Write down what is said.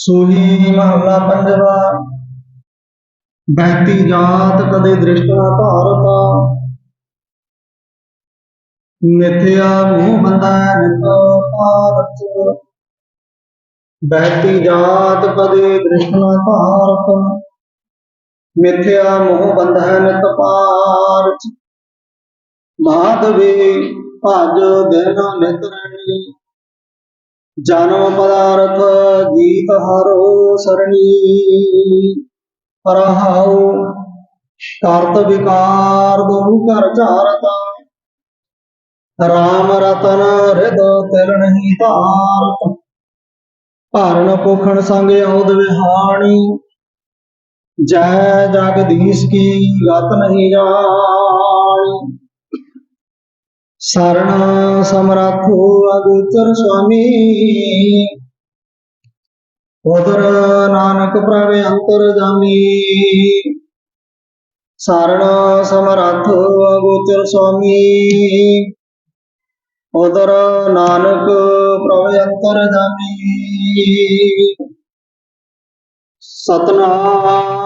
ਸੋਹੀ ਮਹਲਾ ਪੰਜਵਾ। ਬਹਿਤੀ ਜਾਤ ਕਦੇ ਦ੍ਰਿਸ਼ਟ ਨਾ ਭਾਰਤਾ ਮਿਥਿਆ ਮੂੰਹ ਬੰਦਾ ਨਿਤ ਭਾਰਤ ਬਹਿਤੀ ਜਾਤ ਕਦੇ ਦ੍ਰਿਸ਼ਟ ਨਾ ਭਾਰਤ ਮਿਥਿਆ ਮੋਹ ਬੰਧੈ ਨਿਤ ਪਾਰਚ ਮਾਧਵੇ ਭਜ ਦਿਨ ਨਿਤ ਜਨਮ ਪਦਾਰਥ ਹਰੋ ਸਰਣੀ। ਰਹਾਉ ਕਰਤ ਵਿਕਾਰ ਦਹੂ ਕਰ ਚਾਰਤਾ ਰਾਮ ਰਤਨ ਹਿਰਦ ਤਿਲ ਨਹੀਂ ਧਾਰਤ। ਭਾਰਨ ਪੋਖਣ ਸੰਗ ਔਦ ਵਿਹਾਣੀ। ਜੈ ਜਗਦੀਸ਼ ਕੀ ਗਤ ਨਹੀਂ ਜਾਣੀ। ਸਰਣ ਸਮਰਥੋ ਅਗੋਚਰ ਸੁਆਮੀ। ਉਦਰ ਨਾਨਕ ਪ੍ਰਵੇ ਅੰਤਰ ਜਾਮੀ। ਸਰਣ ਸਮਰਥ ਅਗੋਚਰ ਸੁਆਮੀ। ਉਦਰ ਨਾਨਕ ਪ੍ਰਵੇ ਅੰਤਰ ਜਾਮੀ। ਸਤਨਾਮ।